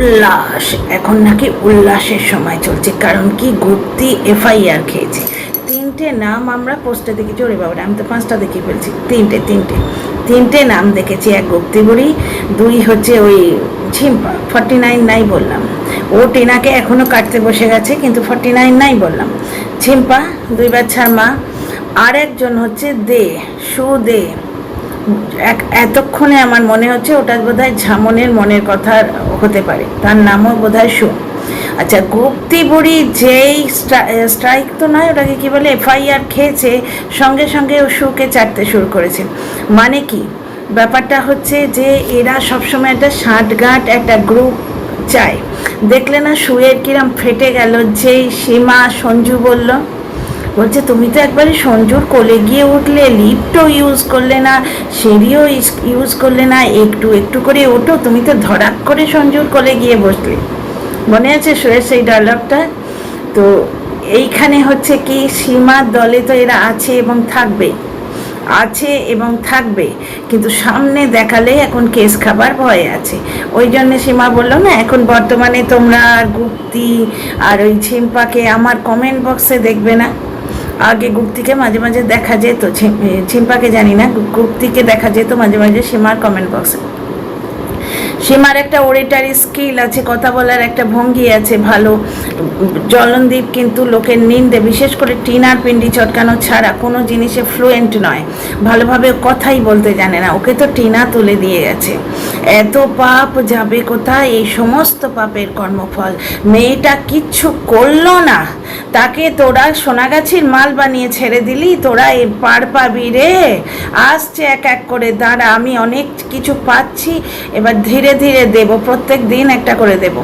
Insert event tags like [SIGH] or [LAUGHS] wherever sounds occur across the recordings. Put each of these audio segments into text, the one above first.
উল্লাস। এখন নাকি উল্লাসের সময় চলছে, কারণ কি গুপ্তি এফআইআর খেয়েছে। তিনটে নাম আমরা পোস্টে দেখেছি, ওরে বাবা আমি তো পাঁচটা দেখে ফেলছি। তিনটে তিনটে। তিনটে নাম দেখেছি, এক গুপ্তি বুড়ি দুই হচ্ছে ওই ঝিম্পা ফর্টি নাইন নাই বললাম। ও টিনাকে এখনও কাটতে বসে গেছে, কিন্তু ফর্টি নাইন নাই বললাম। ঝিম্পা দুই বাচ্চার মা। আর একজন হচ্ছে দে, সু দে। এক, এতক্ষণে আমার মনে হচ্ছে ওটা বোধহয় ঝামনের মনের কথা হতে পারে। তার নামও বোধহয় সু আচ্ছা গুপ্তি বুড়ি যেই স্ট্রাইক তো নয়, ওটাকে কী বলে, এফআইআর খেয়েছে, সঙ্গে সঙ্গে ও সুকে চাটতে শুরু করেছে। মানে কি? ব্যাপারটা হচ্ছে যে এরা সবসময় একটা ষাটগাঁট একটা গ্রুপ চায়। দেখলে না শুয়ের কিরম ফেটে গেল, যেই সীমা সঞ্জু বলল বলছে, তুমি তো একবারে সঞ্জুর কোলে গিয়ে উঠলে, লিফটও ইউজ করলে না, সিঁড়িও ইউজ করলে না, একটু একটু করে ওঠো, তুমি তো ধরাক করে সঞ্জুর কোলে গিয়ে বসলে। মনে আছে শুয়ের সেই ডায়লগটা তো এইখানে হচ্ছে কি সীমার দলে তো এরা আছে এবং থাকবে, আছে এবং থাকবে, কিন্তু সামনে দেখালে এখন কেস খাবার ভয় আছে। ওই জন্য সীমা বলল, না, এখন বর্তমানে তোমরা আর গুপ্তি আর ওই ঝিম্পাকে আমার কমেন্ট বক্সে দেখবে না। আগে গুপ্তিকে মাঝে মাঝে দেখা যেত ছিম্পাকে জানি না, গুপ্তিকে দেখা যেত মাঝে মাঝে সীমার কমেন্ট বক্সে সীমার একটা ওরেটারি স্কিল আছে, কথা বলার একটা ভঙ্গি আছে, ভালো। জলনদীপ কিন্তু লোকের নিন্দে, বিশেষ করে টিনার পিন্ডি চটকানো ছাড়া কোনো জিনিসে ফ্লুয়েন্ট নয়। ভালোভাবে কথাই বলতে জানে না, ওকে তো টিনা তুলে দিয়ে গেছে। এত পাপ যাবে কোথায়? এই সমস্ত পাপের কর্মফল। মেয়েটা কিচ্ছু করল না। তাকে তোরা সোনাগাছির মাল বানিয়ে ছেড়ে দিলি, তোরা এ পার পাবি রে। আসছে এক এক করে, দাঁড়া, আমি অনেক কিছু পাচ্ছি। এবার ধীরে ধীরে দেব, প্রত্যেক দিন একটা করে দেব।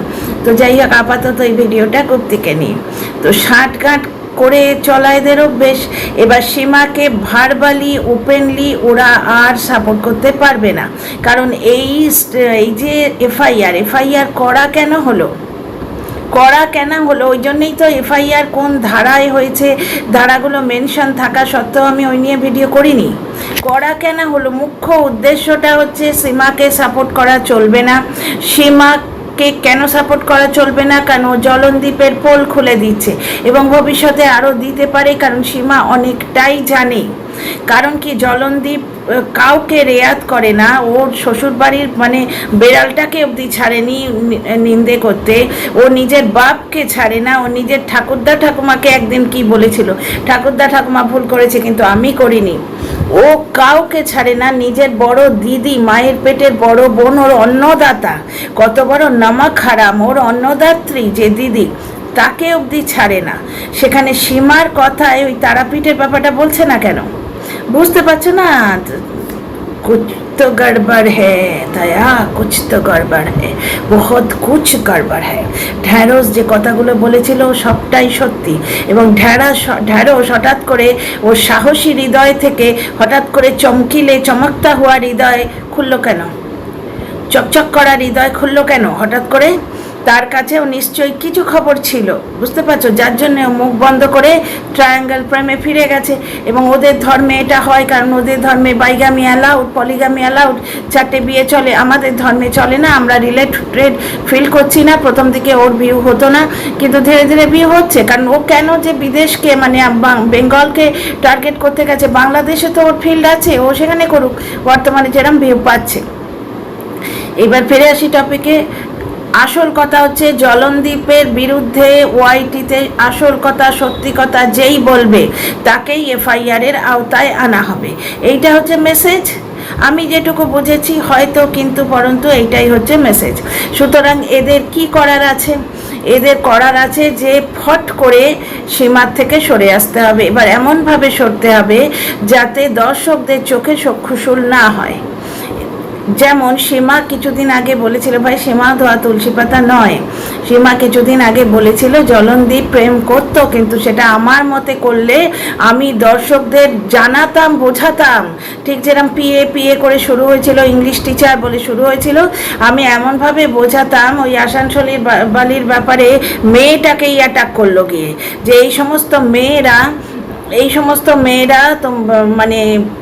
তো যাই হোক, আপাতত এই ভিডিওটা গুপ্তিকে নিয়ে। তো গাঁট করে চলা এদেরও বেশ এবার সীমাকে ভারবালি ওপেনলি ওরা আর সাপোর্ট করতে পারবে না। কারণ এই এই যে এফআইআর এফআইআর করা কেন হলো? করা কেন হলো, ওই জন্যই তো এফআইআর কোন ধারায় হয়েছে, ধারাগুলো মেনশন থাকা সত্ত্বেও আমি ওই নিয়ে ভিডিও করিনি। করা কেন হলো, মুখ্য উদ্দেশ্যটা হচ্ছে সীমাকে সাপোর্ট করা চলবে না। সীমা কে কেন সাপোর্ট করা চলবে না? কেন জলনদ্বীপের পোল খুলে দিচ্ছে এবং ভবিষ্যতে আরও দিতে পারে, কারণ সীমা অনেকটাই জানে। কারণ কি জলনদ্বীপ কাউকে রেয়াত করে না ওর শ্বশুরবাড়ির মানে বেড়ালটাকে অবধি ছাড়েনি নিন্দে করতে। ও নিজের বাপকে ছাড়ে না, ও নিজের ঠাকুরদা ঠাকুমাকে একদিন কি বলেছিল? ঠাকুরদা ঠাকুমা ভুল করেছে, কিন্তু আমি করিনি। ও কাউকে ছাড়ে না, নিজের বড় দিদি, মায়ের পেটের বড় বোন, ওর অন্নদাতা। কত বড় নামাক খারাম ওর অন্নদাত্রী যে দিদি। তাকে অবধি ছাড়ে না। সেখানে সীমার কথায় ওই তারাপীঠের ব্যাপারটা বলছে না কেন? বুঝতে পারছ না? কুছ তো গড়বড় হ্যাঁ দয়া তো গড়বড় হ্যাঁ বহুত কুচ গড়বড় হ্যাঁ ঢ্যাঁড়স যে কথাগুলো বলেছিল সবটাই সত্যি এবং ঢ্যাঁড়স ঢ্যাঁড়স হঠাৎ করে ও সাহসী হৃদয় থেকে হঠাৎ করে চমকিলে, চমকতা হওয়া হৃদয় খুললো কেন? চকচক করা হৃদয় খুললো কেন হঠাৎ করে? তার কাছেও নিশ্চয়ই কিছু খবর ছিল, বুঝতে পারছ? যার জন্য মুখ বন্ধ করে ট্রায়াঙ্গেল প্রেমে ফিরে গেছে এবং ওদের ধর্মে এটা হয় কারণ ওদের ধর্মে বাইগামি অ্যালাউড পলিগামি অ্যালাউড চারটে বিয়ে চলে। আমাদের ধর্মে চলে না, আমরা রিলেটেড ফিল করছি না, প্রথম দিকে ওর বিয়ে হতো না, কিন্তু ধীরে ধীরে বিয়ে হচ্ছে। কারণ ও কেন যে বিদেশকে মানে বেঙ্গলকে টার্গেট করতে গেছে, বাংলাদেশে তো ওর ফিল্ড আছে, ও সেখানে করুক, বর্তমানে যেরম ভিউ পাচ্ছে। এবার ফিরে আসি টপিকে আসল কথা হচ্ছে জলনদ্বীপের বিরুদ্ধে ওয়াইটিতে আসল কথা, সত্যি কথা যেই বলবে, তাকেই এফআইআর এর আওতায় আনা হবে। এইটা হচ্ছে মেসেজ আমি যেটুকু বুঝেছি হয়তো, কিন্তু পরন্তু এইটাই হচ্ছে মেসেজ সুতরাং এদের কি করার আছে? এদের করার আছে যে ফট করে সীমার থেকে সরে আসতে হবে। এবার এমনভাবে সরতে হবে যাতে দর্শকদের চোখে চক্ষুশুল না হয়। যেমন সীমা কিছুদিন আগে বলেছিল, ভাই, সীমা ধোয়া তুলসী পাতা নয়। সীমা কিছুদিন আগে বলেছিল, জলনদীপ প্রেম করত, কিন্তু সেটা আমার মতে করলে আমি দর্শকদের জানাতাম, বোঝাতাম। ঠিক যেরকম পিএ পিএ করে শুরু হয়েছিল, ইংলিশ টিচার বলে শুরু হয়েছিল, আমি এমনভাবে বোঝাতাম ওই আসানসোলির বালির ব্যাপারে মেয়েটাকেই অ্যাটাক করল গিয়ে। যে এই সমস্ত মেয়েরা এই সমস্ত মেয়েরা মানে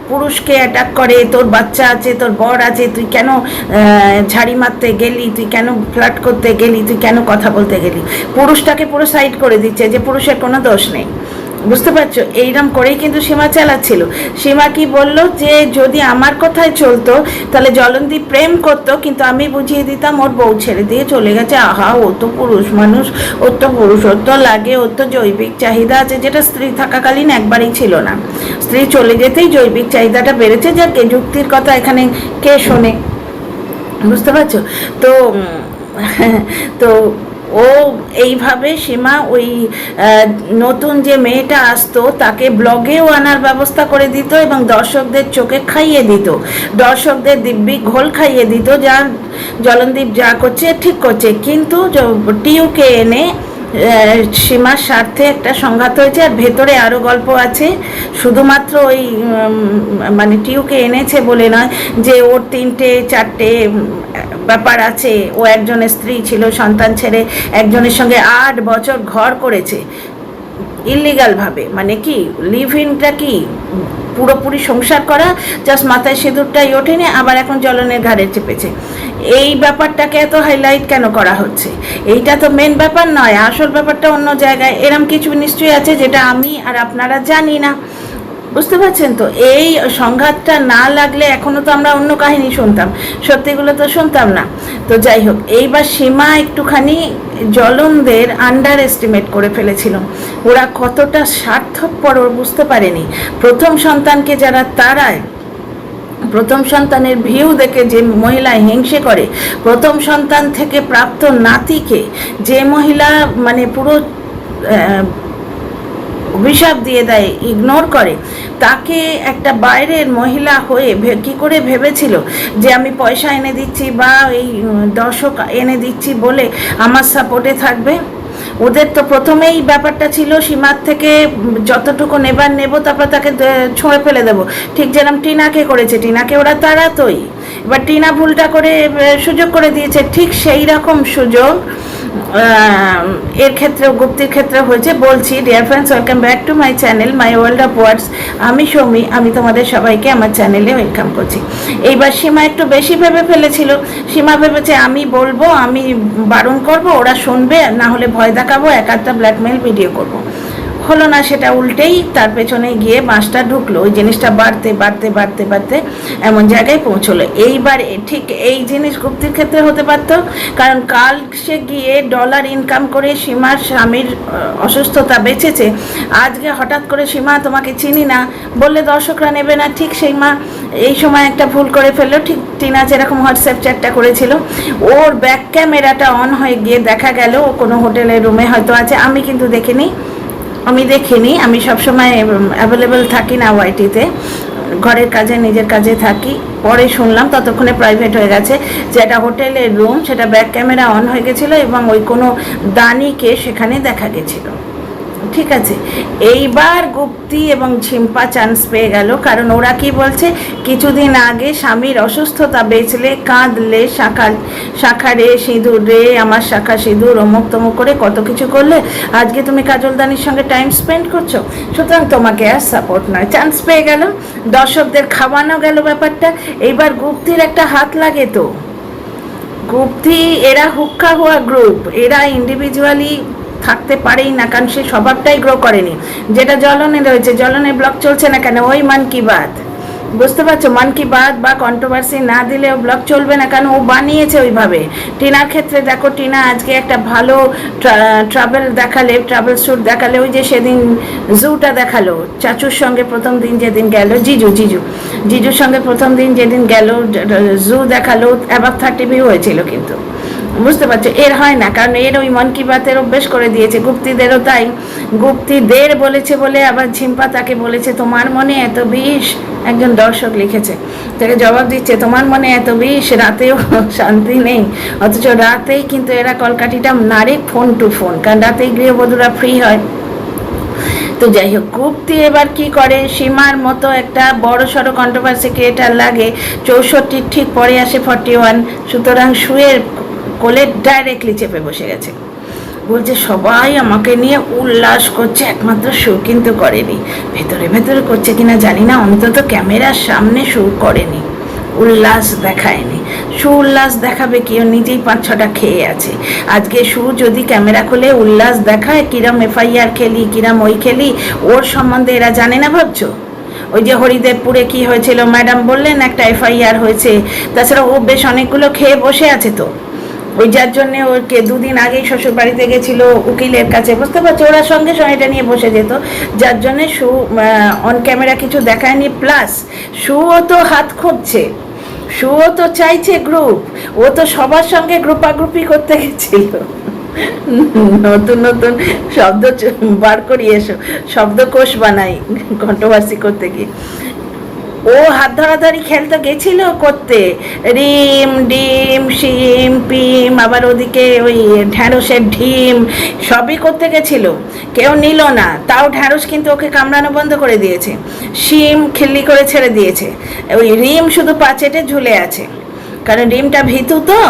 পুরুষকে অ্যাটাক করে, তোর বাচ্চা আছে, তোর বর আছে, তুই কেন ঝাড়ি মারতে গেলি, তুই কেন ফ্লাট করতে গেলি, তুই কেন কথা বলতে গেলি? পুরুষটাকে পুরো সাইড করে দিচ্ছে, যে পুরুষের কোনো দোষ নেই। বুঝতে পারছ? এইরকম করেই কিন্তু সীমা চালাচ্ছিল। সীমা কি বলল যে, যদি আমার কথায় চলতো, তাহলে জলন্দি প্রেম করতো, কিন্তু আমি বুঝিয়ে দিতাম ওর বউ ছেড়ে দিয়ে চলে গেছে। আহা, ও তো পুরুষ মানুষ ওর তো পুরুষত্ব লাগে, ওর তো জৈবিক চাহিদা আছে, যেটা স্ত্রী থাকাকালীন একবারই ছিল না। স্ত্রী চলে যেতেই জৈবিক চাহিদাটা বেড়েছে। যাকে যুক্তির কথা এখানে কে শোনে? বুঝতে পারছ? তো [LAUGHS] তো ও এইভাবে সীমা ওই নতুন যে মেয়েটা আসতো, তাকে ব্লগেও আনার ব্যবস্থা করে দিত এবং দর্শকদের চোখে খাইয়ে দিত। দর্শকদের দিব্যি ঘোল খাইয়ে দিত, যা জলনদীপ যা করছে, ঠিক করছে। কিন্তু টিউকে এনে সীমার স্বার্থে একটা সংঘাত হয়েছে আর ভেতরে আরও গল্প আছে। শুধুমাত্র ওই মানে টিউকে এনেছে বলে নয় যে ওর তিনটে, চারটে ব্যাপার আছে। ও একজনের স্ত্রী ছিল, সন্তান ছেড়ে একজনের সঙ্গে আট বছর ঘর করেছে। ইলিগালভাবে মানে কি? লিভ ইনটা কি? পুরোপুরি সংসার করা জাস্ট মাথায় সিঁদুরটাই ওঠেনি আবার এখন জলনের ঘাড়ে চেপেছে। এই ব্যাপারটাকে এত হাইলাইট কেন করা হচ্ছে? এইটা তো মেন ব্যাপার নয়, আসল ব্যাপারটা অন্য জায়গায়। এরম কিছু নিশ্চয়ই আছে যেটা আমি আর আপনারা জানি না। বুঝতে পারছেন তো? এই সংঘাতটা না লাগলে এখনও তো আমরা অন্য কাহিনী শুনতাম। সত্যিগুলো তো শুনতাম না। তো যাই হোক, এইবার সীমা একটুখানি জলনদের আন্ডার এস্টিমেট করে ফেলেছিল। ওরা কতটা স্বার্থপর বুঝতে পারেনি। প্রথম সন্তানকে যারা তারায় প্রথম সন্তানের ভিউ দেখে যে মহিলা হিংসে করে, প্রথম সন্তান থেকে প্রাপ্ত নাতিকে যে মহিলা মানে পুরো অভিশাপ দিয়ে দেয় ইগনোর করে। তাকে একটা বাইরের মহিলা হয়ে কি করে ভেবেছিল যে আমি পয়সা এনে দিচ্ছি বা এই দর্শক এনে দিচ্ছি বলে আমার সাপোর্টে থাকবে? ওদের তো প্রথমেই ব্যাপারটা ছিল সীমার থেকে যতটুকু নেবার নেব, তারপর তাকে ছুঁড়ে ফেলে দেবো। ঠিক যেরকম টিনাকে করেছে, টিনাকে ওরা তাড়াতই। এবার টিনা ভুলটা করে সুযোগ করে দিয়েছে। ঠিক সেই রকম সুযোগ এর ক্ষেত্রে গুপ্তির ক্ষেত্রে হয়েছে। বলছি dear friends welcome back to my channel my world of words আমি সৌমি, আমি তোমাদের সবাইকে আমার চ্যানেলে ওয়েলকাম করছি। এইবার সীমা একটু বেশি ভেবে ফেলেছিল। সীমা ভেবেছে, আমি বলব, আমি বারণ করব, ওরা শুনবে, না হলে ভয় দেখাবো। এক একটা ব্ল্যাকমেল ভিডিও করব। হলো না, সেটা উল্টেই তার পেছনে গিয়ে বাঁশটা ঢুকলো। ওই জিনিসটা বাড়তে বাড়তে বাড়তে বাড়তে এমন জায়গায় পৌঁছলো। এইবার ঠিক এই জিনিস গুপ্তির ক্ষেত্রে হতে পারতো, কারণ কাল সে গিয়ে ডলার ইনকাম করে সীমার স্বামীর অসুস্থতা বেঁচেছে। আজকে হঠাৎ করে সীমা তোমাকে চিনি না, বললে দর্শকরা নেবে না। ঠিক সেই মা এই সময় একটা ভুল করে ফেলল, ঠিক টিনা যেরকম হোয়াটসঅ্যাপ চ্যাটটা করেছিল, ওর ব্যাক ক্যামেরাটা অন হয়ে গিয়ে দেখা গেল, ও কোনো হোটেলের রুমে হয়তো আছে, আমি কিন্তু দেখিনি। আমি দেখিনি, আমি সবসময় অ্যাভেলেবেল থাকি না ওয়াইটিতে ঘরের কাজে, নিজের কাজে থাকি। পরে শুনলাম ততক্ষণে প্রাইভেট হয়ে গেছে যে একটা হোটেলের রুম সেটা ব্যাক ক্যামেরা অন হয়ে গেছিল এবং ওই কোনো দানিকে সেখানে দেখা গেছিল। ঠিক আছে। এইবার গুপ্তি এবং ঝিম্পা চান্স পেয়ে গেল, কারণ ওরা কি বলছে, কিছুদিন আগে স্বামীর অসুস্থতা বেচলে কাঁদলে শাখা রে সিঁদুর রে, আমার শাখা সিঁদুর, অমুক তমুক করে কত কিছু করলে। আজকে তুমি কাজলদানির সঙ্গে টাইম স্পেন্ড করছ। সুতরাং তোমাকে আর সাপোর্ট নয়। চান্স পেয়ে গেল, দর্শকদের খাওয়ানো গেল ব্যাপারটা। এইবার গুপ্তির একটা হাত লাগে তো। গুপ্তি, এরা হুক্কা হওয়া গ্রুপ এরা ইন্ডিভিজুয়ালি থাকতে পারেই না, কারণ সে স্বভাবটাই গ্রো করেনি। যেটা জলনে রয়েছে জলনে ব্লক চলছে না কেন? ওই মান কি বাত? বুঝতে পারছ? মান কি বাত বা কন্ট্রোভার্সি না দিলেও ব্লগ চলবে না কারণ ও বানিয়েছে ওইভাবে। টিনার ক্ষেত্রে দেখো, টিনা আজকে একটা ভালো ট্রাভেল দেখালে ট্রাভেল শ্যুট দেখালে, ওই যে সেদিন জুটা দেখাল। চাচুর সঙ্গে প্রথম দিন যেদিন গেল, জিজু জিজু। জিজুর সঙ্গে প্রথম দিন যেদিন গেল, জু দেখাল অ্যাবাভ থার্টি ভিউ হয়েছিল কিন্তু। বুঝতে পারছ। এর হয় না, কারণ এর ওই মন কি বাতের অভ্যেস করে দিয়েছে। গুপ্তিদেরও তাই। গুপ্তিদের বলেছে বলে আবার ঝিম্পা তাকে বলেছে, তোমার মনে এত বিষ? একজন দর্শক লিখেছে। তাকে জবাব দিচ্ছে, তোমার মনে এত বিষ? রাতেও শান্তি নেই। অথচ রাতেই কিন্তু এরা কলকাঠিটা নাড়ে ফোন টু ফোন কারণ রাতেই গৃহবধূরা ফ্রি হয়। তো যাই হোক, গুপ্তি এবার কি করে? সীমার মতো একটা বড় সড়ো কন্ট্রোভার্সি ক্রিয়েটার লাগে। চৌষট্টির ঠিক পরে আসে ফর্টি ওয়ান সুতরাং শুয়ের কোলে ডাইরেক্টলি চেপে বসে গেছে। বলছে, সবাই আমাকে নিয়ে উল্লাস করছে, একমাত্র শো কিন্তু করেনি। ভেতরে ভেতরে করছে কিনা জানি না অন্তত ক্যামেরার সামনে শো করেনি। উল্লাস দেখায়নি। সু উল্লাস দেখাবে কি? ও নিজেই পাঁচ ছটা খেয়ে আছে। আজকে সু যদি ক্যামেরা খুলে উল্লাস দেখায়, কিরম এফআইআর খেলি, কিরম ওই খেলি, ওর সম্বন্ধে এরা জানে না ভাবছ? ওই যে হরিদেবপুরে কি হয়েছিল? ম্যাডাম বললেন, একটা এফআইআর হয়েছে। তাছাড়া ও বেশ অনেকগুলো খেয়ে বসে আছে তো। ওই যার জন্য ওকে দুদিন আগেই শ্বশুর বাড়িতে গেছিল উকিলের কাছে। বুঝতে পারছ? ওরা সঙ্গে সঙ্গে এটা নিয়ে বসে যেত। যার জন্যে সু অন ক্যামেরা কিছু দেখায়নি। প্লাস সুও তো হাত খুঁজছে। সুও তো চাইছে গ্রুপ ও তো সবার সঙ্গে গ্রুপাগ্রুপি করতে গেছিল। নতুন নতুন শব্দ বার করি এসো শব্দকোষ বানাই কন্ট্রোভার্সি করতে গিয়ে। ও হাত ধরাধরি খেলতে, গেছিল করতে। রিম, ডিম, শিম, পিম, আবার ওদিকে ওই ঢ্যাঁড়সের ঢিম, সবই করতে গেছিল। কেউ নিল না, তাও ঢ্যাঁড়স কিন্তু ওকে কামড়ানো বন্ধ করে দিয়েছে। শিম খিল্লি করে ছেড়ে দিয়েছে। ওই রিম শুধু পাচেটে ঝুলে আছে। কারণ ডিমটা ভীতু তো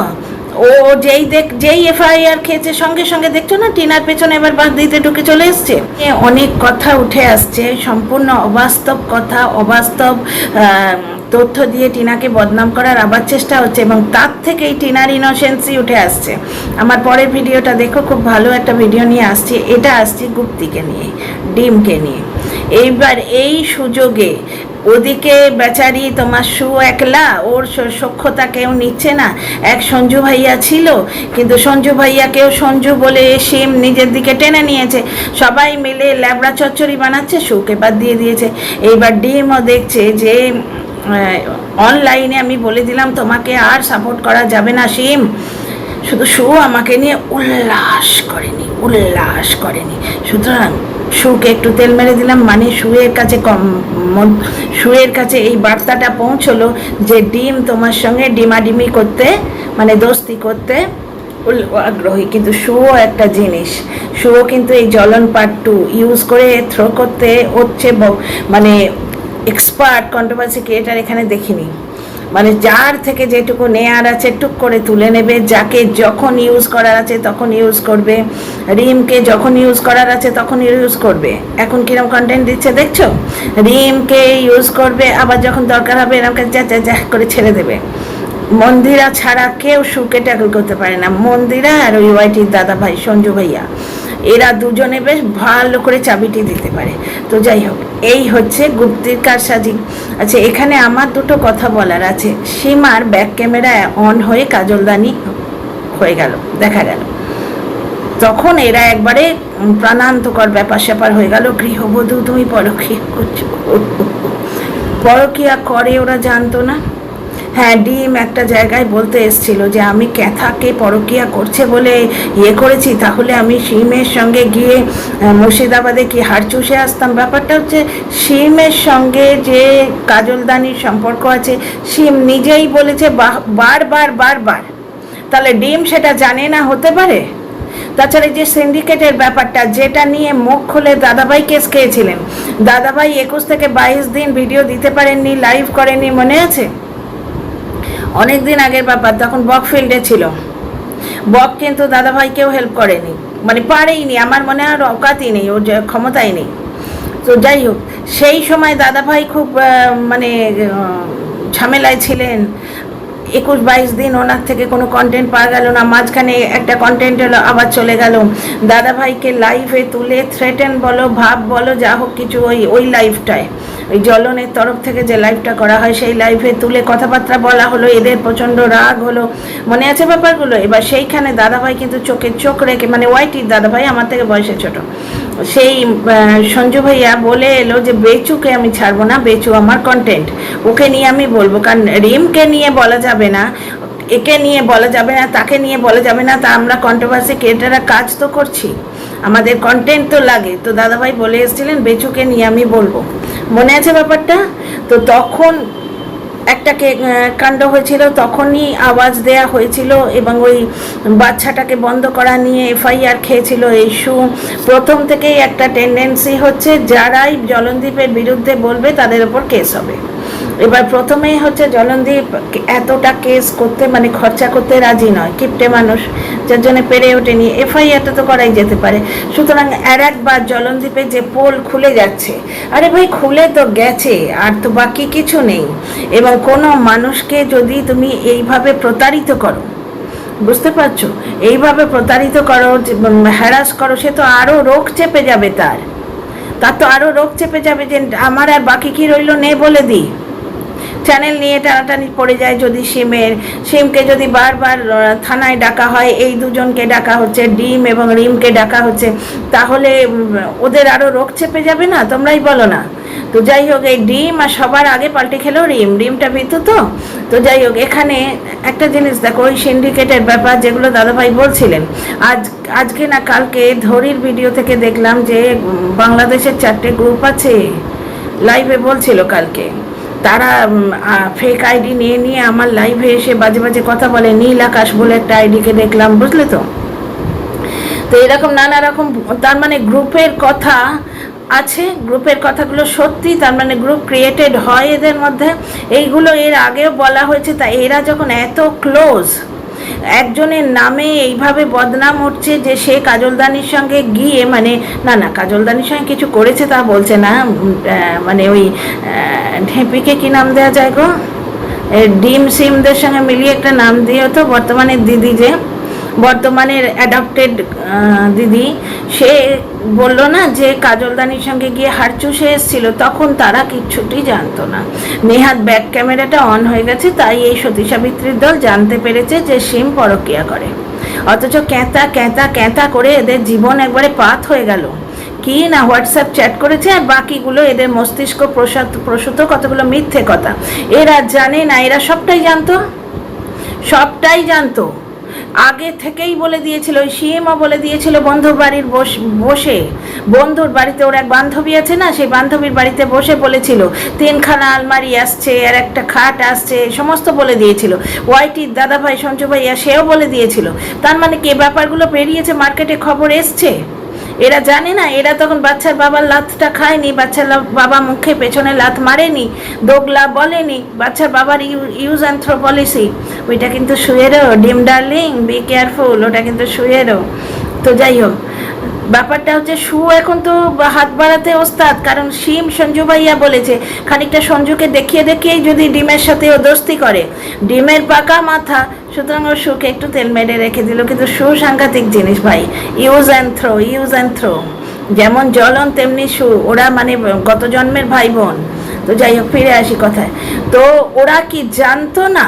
ও যেই দেখ, যেই এফআইআর খেয়েছে, সঙ্গে সঙ্গে দেখছ না, টিনার পেছনে এবার বাদ দিতে ঢুকে চলে এসছে? অনেক কথা উঠে আসছে, সম্পূর্ণ অবাস্তব কথা, অবাস্তব তথ্য দিয়ে টিনাকে বদনাম করার আবার চেষ্টা হচ্ছে এবং তার থেকেই টিনার ইনোসেন্সি উঠে আসছে। আমার পরের ভিডিওটা দেখো, খুব ভালো একটা ভিডিও নিয়ে আসছি। এটা আসছি গুপ্তিকে নিয়ে, ডিমকে নিয়ে। এইবার এই সুযোগে ওদিকে বেচারি তোমার সু একলা, ওর স- সখ্যতা কেউ নিচ্ছে না। এক সঞ্জু ভাইয়া ছিল, কিন্তু সঞ্জু ভাইয়াকেও সঞ্জু বলে সিম নিজের দিকে টেনে নিয়েছে। সবাই মিলে ল্যাবড়া চচ্চড়ি বানাচ্ছে সুকে বাদ দিয়ে দিয়েছে। এইবার ডিমও দেখছে যে অনলাইনে আমি বলে দিলাম, তোমাকে আর সাপোর্ট করা যাবে না, সিম। শুধু শু আমাকে নিয়ে উল্লাস করেনি উল্লাস করেনি। সুতরাং শুকে একটু তেল মেরে দিলাম মানে শুয়ের কাছে কম শুয়ের কাছে এই বার্তাটা পৌঁছলো যে ডিম তোমার সঙ্গে ডিমাডিমি করতে মানে দোস্তি করতে আগ্রহী। কিন্তু শুও একটা জিনিস শুও কিন্তু এই জলন পার্ট টু ইউজ করে থ্রো করতে হচ্ছে মানে এক্সপার্ট কন্ট্রোভার্সি ক্রিয়েটার এখানে দেখিনি। মানে যার থেকে যেটুকু নেয়ার আছে, টুক করে তুলে নেবে। যাকে যখন ইউজ করার আছে, তখন ইউজ করবে। রিমকে যখন ইউজ করার আছে, তখন ইউজ করবে। এখন কিরম কন্টেন্ট দিচ্ছে, দেখছ? রিমকে ইউজ করবে, আবার যখন দরকার হবে এরকম যা যা যা করে ছেড়ে দেবে। মন্দিরা ছাড়া কেউ সুকে ট্যাকল করতে পারে না। মন্দিরা আর ওই ওয়াইটির দাদা ভাই সঞ্জু ভাইয়া। এরা দুজনে বেশ ভালো করে চাবিটি দিতে পারে। তো যাই হোক, এই হচ্ছে গুপ্তির কারসাজি। আচ্ছা এখানে আমার দুটো কথা বলার আছে। সীমার ব্যাক ক্যামেরা অন হয়ে কাজলদানি হয়ে গেল, দেখা গেল। তখন এরা একবারে প্রাণান্তকর ব্যাপার স্যাপার হয়ে গেল। গৃহবধূ তুমি পরকীয়া করছ। পরকীয়া করে ওরা জানতো না। হ্যাঁ ডিম একটা জায়গায় বলতে এসছিল যে আমি ক্যাথাকে পরকিয়া করছে বলে ইয়ে করেছি, তাহলে আমি শিমের সঙ্গে গিয়ে মুর্শিদাবাদে কি হাড় চুষে আসতাম? ব্যাপারটা হচ্ছে শিমের সঙ্গে যে কাজলদানির সম্পর্ক আছে, শিম নিজেই বলেছে বারবার বারবার তাহলে ডিম সেটা জানে না হতে পারে? তাছাড়া যে সিন্ডিকেটের ব্যাপারটা, যেটা নিয়ে মুখ খুলে দাদাভাই কেস খেয়েছিলেন। দাদাভাই একুশ থেকে বাইশ দিন ভিডিও দিতে পারেননি লাইভ করেননি, মনে আছে? অনেক দিন আগের ব্যাপার তখন বক ফিল্ডে ছিল। বক কিন্তু দাদাভাইকেও হেল্প করেনি। মানে পারেইনি, আমার মনে আর অকাতই নেই, ওর ক্ষমতাই নেই। তো যাই হোক, সেই সময় দাদাভাই খুব মানে ঝামেলায় ছিলেন। একুশ বাইশ দিন ওনার থেকে কোনো কন্টেন্ট পাওয়া গেল না, মাঝখানে একটা কন্টেন্ট এলো, আবার চলে গেল। দাদাভাইকে লাইভে তুলে থ্রেটেন বলো, ভাব বলো, যা হোক কিছু ওই ওই লাইভটায় ওই জলনের তরফ থেকে যে লাইভটা করা হয়, সেই লাইভে তুলে কথাবার্তা বলা হলো, এদের প্রচণ্ড রাগ হলো। মনে আছে ব্যাপারগুলো? এবার সেইখানে দাদাভাই কিন্তু চোখে চোখ রেখে মানে ওয়াইটির দাদাভাই আমার থেকে বয়সে ছোট, সেই সঞ্জু ভাইয়া বলে এলো যে, বেচুকে আমি ছাড়বো না, বেচু আমার কন্টেন্ট ওকে নিয়ে আমি বলব, কারণ রিমকে নিয়ে বলা যাবে না। একে নিয়ে বলা যাবে না, তাকে নিয়ে বলা যাবে না, তা আমরা কন্ট্রোভার্সি ক্রিয়েটাররা কাজ তো করছি। আমাদের কন্টেন্ট তো লাগে। তো দাদাভাই বলে এসেছিলেন, বেচুকে নিয়ে আমি বলব। মনে আছে ব্যাপারটা? তো তখন একটা কে কাণ্ড হয়েছিল, তখনই আওয়াজ দেয়া হয়েছিল এবং ওই বাচ্চাটাকে বন্ধ করা নিয়ে এফআইআর খেয়েছিল এই শু প্রথম থেকেই একটা টেন্ডেন্সি হচ্ছে, যারাই জলনদীপের বিরুদ্ধে বলবে, তাদের ওপর কেস হবে। এবার প্রথমেই হচ্ছে জলনদীপ এতটা কেস করতে মানে খরচা করতে রাজি নয়, কিপটে মানুষ, যার জন্য পেরে ওঠেনি। এফআইআরটা তো করাই যেতে পারে। সুতরাং আর একবার জলনদীপে যে পোল খুলে যাচ্ছে, আরে ভাই খুলে তো গেছে, আর তো বাকি কিছু নেই। এবং কোনো মানুষকে যদি তুমি এইভাবে প্রতারিত করো, বুঝতে পারছ? এইভাবে প্রতারিত করো হ্যারাস করো, সে তো আরও রোগ চেপে যাবে তার। তার তো আরও রোগ চেপে যাবে যে, আমার আর বাকি কি রইল নে বলে দিই। চ্যানেল নিয়ে টানাটানি পড়ে যায় যদি সিমের। সিমকে যদি বারবার থানায় ডাকা হয়, এই দুজনকে ডাকা হচ্ছে, ডিম এবং রিমকে ডাকা হচ্ছে, তাহলে ওদের আরও রোগ চেপে যাবে না? তোমরাই বলো না। তো যাই হোক, এই ডিম আর সবার আগে পাল্টে খেলো রিম। ডিমটা ভিতু তো। তো যাই হোক, এখানে একটা জিনিস দেখো, ওই সিন্ডিকেটের ব্যাপার যেগুলো দাদাভাই বলছিলেন। আজ, আজকে না কালকে ধরির ভিডিও থেকে দেখলাম যে বাংলাদেশের চারটে গ্রুপ আছে। লাইভে বলছিল কালকে। তারা ফেক আইডি নিয়ে নিয়ে আমার লাইভে এসে বাজে বাজে কথা বলে, নীল আকাশ বলে একটা আইডিকে দেখলাম, বুঝলে তো? তো এরকম নানা রকম, তার মানে গ্রুপের কথা আছে, গ্রুপের কথাগুলো সত্যি, তার মানে গ্রুপ ক্রিয়েটেড হয় এদের মধ্যে। এইগুলো এর আগেও বলা হয়েছে, তা এরা যখন এত ক্লোজ একজনের নামে এইভাবে বদনাম হচ্ছে যে সে কাজলদানির সঙ্গে গিয়ে মানে না না, কাজলদানির সঙ্গে কিছু করেছে তা বলছে না মানে ওই ঢেঁপিকে কি নাম দেওয়া যায় গো? ডিম সিমদের সঙ্গে মিলিয়ে একটা নাম দিয়ে তো বর্তমানে দিদি যে। বর্তমানের অ্যাডাপ্টেড দিদি, সে বলল না যে কাজলদানির সঙ্গে গিয়ে হাড় চুষে এসেছিল, তখন তারা কিচ্ছুটি জানতো না। নেহাত ব্যাক ক্যামেরাটা অন হয়ে গেছে, তাই এই সতী সাবিত্রীর দল জানতে পেরেছে যে সিম পরকিয়া করে। অথচ ক্যাঁতা ক্যাঁতা ক্যাঁতা করে এদের জীবন একবারে পাত হয়ে গেল। কি না হোয়াটসঅ্যাপ চ্যাট করেছে, আর বাকিগুলো এদের মস্তিষ্ক প্রসাদ, প্রসূত কতগুলো মিথ্যে কথা। এরা জানে না, এরা সবটাই জানতো। সবটাই জানতো। আগে থেকেই বলে দিয়েছিল, ওই সিএমও বলে দিয়েছিল বন্ধুর বাড়ির বস- বসে। বন্ধুর বাড়িতে ওর এক বান্ধবী আছে না, সেই বান্ধবীর বাড়িতে বসে বলেছিল, তিনখানা আলমারি আসছে, আর একটা খাট আসছে, সমস্ত বলে দিয়েছিল। ওয়াইটির দাদাভাই সঞ্জু ভাইয়া সেও বলে দিয়েছিল। তার মানে কি ব্যাপারগুলো পেরিয়েছে? মার্কেটে খবর এসছে? এরা জানে না, এরা তখন বাচ্চার বাবার লাতটা খায়নি, বাচ্চার বাবা মুখে পেছনে লাত মারেনি, দোগলা বলেনি, বাচ্চার বাবার ইউজ অ্যান্ড থ্রো পলিসি ওইটা কিন্তু শুয়েরও, ডিম ডার্লিং বি কেয়ারফুল ওটা কিন্তু শুয়েরও। তো যাই হোক ব্যাপারটা হচ্ছে শু এখন তো হাত বাড়াতে ওস্তাদ, কারণ শিম সঞ্জু ভাইয়া বলেছে, খানিকটা সঞ্জুকে দেখিয়ে দেখিয়েই যদি ডিমের সাথে ও দোস্তি করে। ডিমের পাকা মাথা, সুতরাং ও শুকে একটু তেল মেরে রেখে দিল, কিন্তু শু সাংঘাতিক জিনিস ভাই use and throw use and throw যেমন জলন তেমনি শু ওরা মানে গত জন্মের ভাই বোন। তো যাই হোক, ফিরে আসি কথায়। তো ওরা কি জানতো না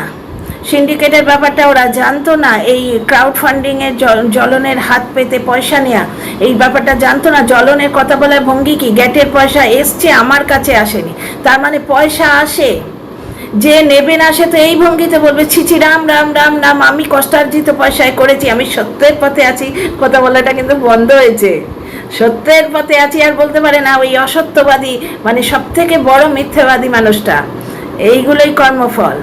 সিন্ডিকেটের ব্যাপারটা ওরা জানতো না, এই ক্রাউড ফান্ডিংয়ের জ্বলনের হাত পেতে পয়সা নেওয়া এই ব্যাপারটা জানতো না জলনের কথা বলার ভঙ্গি কি? গ্যাটের পয়সা এসছে, আমার কাছে আসেনি। তার মানে পয়সা আসে। যে নেবে না, সে তো এই ভঙ্গিতে বলবে ছিছি রাম রাম রাম রাম, আমি কষ্টার্জিত পয়সায় করেছি, আমি সত্যের পথে আছি। কথা বলাটা কিন্তু বন্ধ হয়েছে। সত্যের পথে আছি আর বলতে পারে না, ওই অসত্যবাদী মানে সব থেকে বড় মিথ্যাবাদী মানুষটা। এইগুলোই কর্মফল।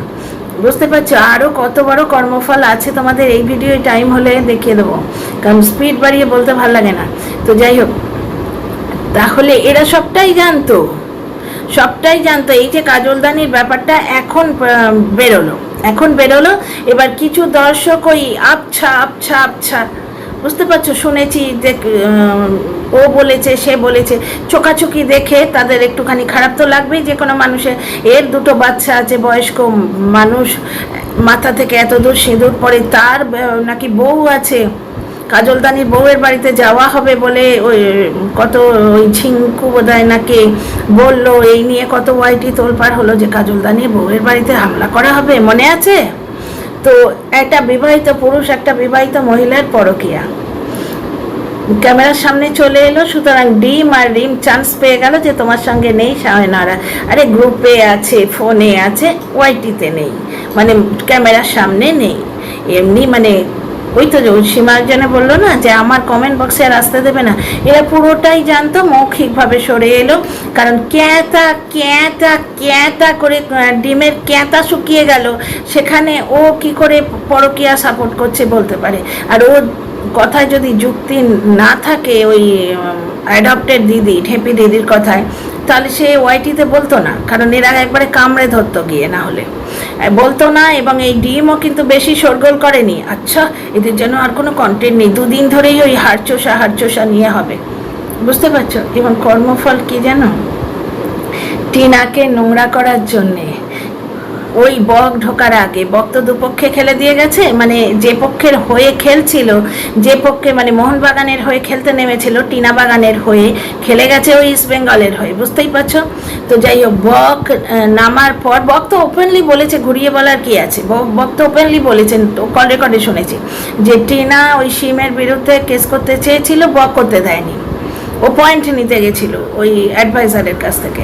বুঝতে পারছ? আরও কত বড় কর্মফল আছে তোমাদের এই ভিডিও টাইম হলে দেখিয়ে দেবো। কারণ স্পিড বাড়িয়ে বলতে ভালো লাগে না। তো যাই হোক, তাহলে এরা সবটাই জানতো। সবটাই জানতো। এই যে কাজলদানির ব্যাপারটা এখন বেরোলো। এখন বেরোলো। এবার কিছু দর্শক ওই আবছা আবছা আবছা বুঝতে পারছ? শুনেছি যে ও বলেছে, সে বলেছে, চোখাচোখি দেখে তাদের একটুখানি খারাপ তো লাগবেই, যে কোনো মানুষের এর দুটো বাচ্চা আছে, বয়স্ক মানুষ, মাথা থেকে এত দূর সিঁদুর পরে তার নাকি বউ আছে। কাজলদানির বউয়ের বাড়িতে যাওয়া হবে বলে ওই, কত ওই ঝিঙ্কু বোধহয় নাকি বলল, এই নিয়ে কত ওয়াইটি তোলপাড় হলো যে কাজলদানির বউয়ের বাড়িতে হামলা করা হবে, মনে আছে? তো একটা বিবাহিত পুরুষ, একটা বিবাহিত মহিলার পরকিয়া। ক্যামেরার সামনে চলে এলো, সুতরাং ডিম আর রিম চান্স পেয়ে গেল যে তোমার সঙ্গে নেই সাহেনারা আরে। গ্রুপে আছে ফোনে আছে ওয়াইটিতে নেই। মানে ক্যামেরার সামনে নেই। এমনি মানে ওই তো যে সীমা একজনে বলল না যে আমার কমেন্ট বক্সে আর আসতে দেবে না। এরা পুরোটাই জানতো, মৌখিকভাবে সরে এলো। কারণ ক্যাঁতা ক্যাঁতা ক্যাঁতা করে ডিমের ক্যাঁতা শুকিয়ে গেল। সেখানে ও কি করে পরকিয়া সাপোর্ট করছে বলতে পারে। আর ও কথায় যদি যুক্তি না থাকে ওই অ্যাডপ্টেড দিদি, ঠেপি দিদির কথায়, তাহলে সে ওয়াইটিতে বলতো না। কারণ এরা একবারে কামড়ে ধরতো গিয়ে না হলে। বলতো না, এবং এই ডিমও কিন্তু বেশি শোরগোল করেনি। আচ্ছা এদের যেন আর কোনো কন্টেন্ট নেই। দুদিন ধরেই ওই হাড়চোষা হাড়চোষা নিয়ে হবে। বুঝতে পারছ? এবং কর্মফল কি যেন? টিনাকে নোংরা করার জন্যে। ওই বক ঢোকার আগে বক তো দুপক্ষে খেলে দিয়ে গেছে মানে যে পক্ষের হয়ে খেলছিল, যে পক্ষে মানে মোহনবাগানের হয়ে খেলতে নেমেছিল, টিনা বাগানের হয়ে খেলে গেছে ওই ইস্ট বেঙ্গলের হয়ে, বুঝতেই পারছ? তো যাই হোক, বক নামার পর, বক তো ওপেনলি বলেছে, ঘুরিয়ে বলার কি আছে? বক- বক তো ওপেনলি বলেছেন, তো কল রেকর্ডে শুনেছি, যে টিনা ওই সিমের বিরুদ্ধে কেস করতে চেয়েছিল, বক করতে দেয়নি। ও পয়েন্ট নিতে গেছিল ওই অ্যাডভাইজারের কাছ থেকে।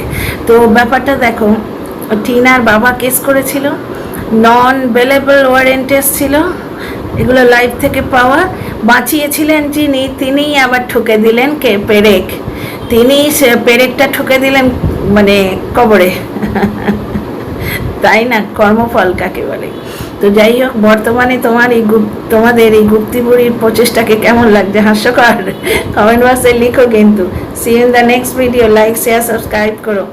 তো ব্যাপারটা দেখো টিনার বাবা কেস করেছিল নন বেলেবল ওয়ারেন্টেস ছিল এগুলো লাইভ থেকে পাওয়া। বাঁচিয়েছিলেন যিনি, তিনিই আবার ঠুকে দিলেন কে? পেরেক। তিনি সে পেরেকটা ঠুকে দিলেন মানে কবরে। তাই না? কর্মফল কাকে বলে? তো যাই হোক, বর্তমানে তোমার এই গুপ, তোমাদের এই গুপ্তিপুরীর প্রচেষ্টাকে কেমন লাগছে? হাস্যকর? কমেন্ট বক্সে লিখো কিন্তু। See in the next video like share subscribe করো।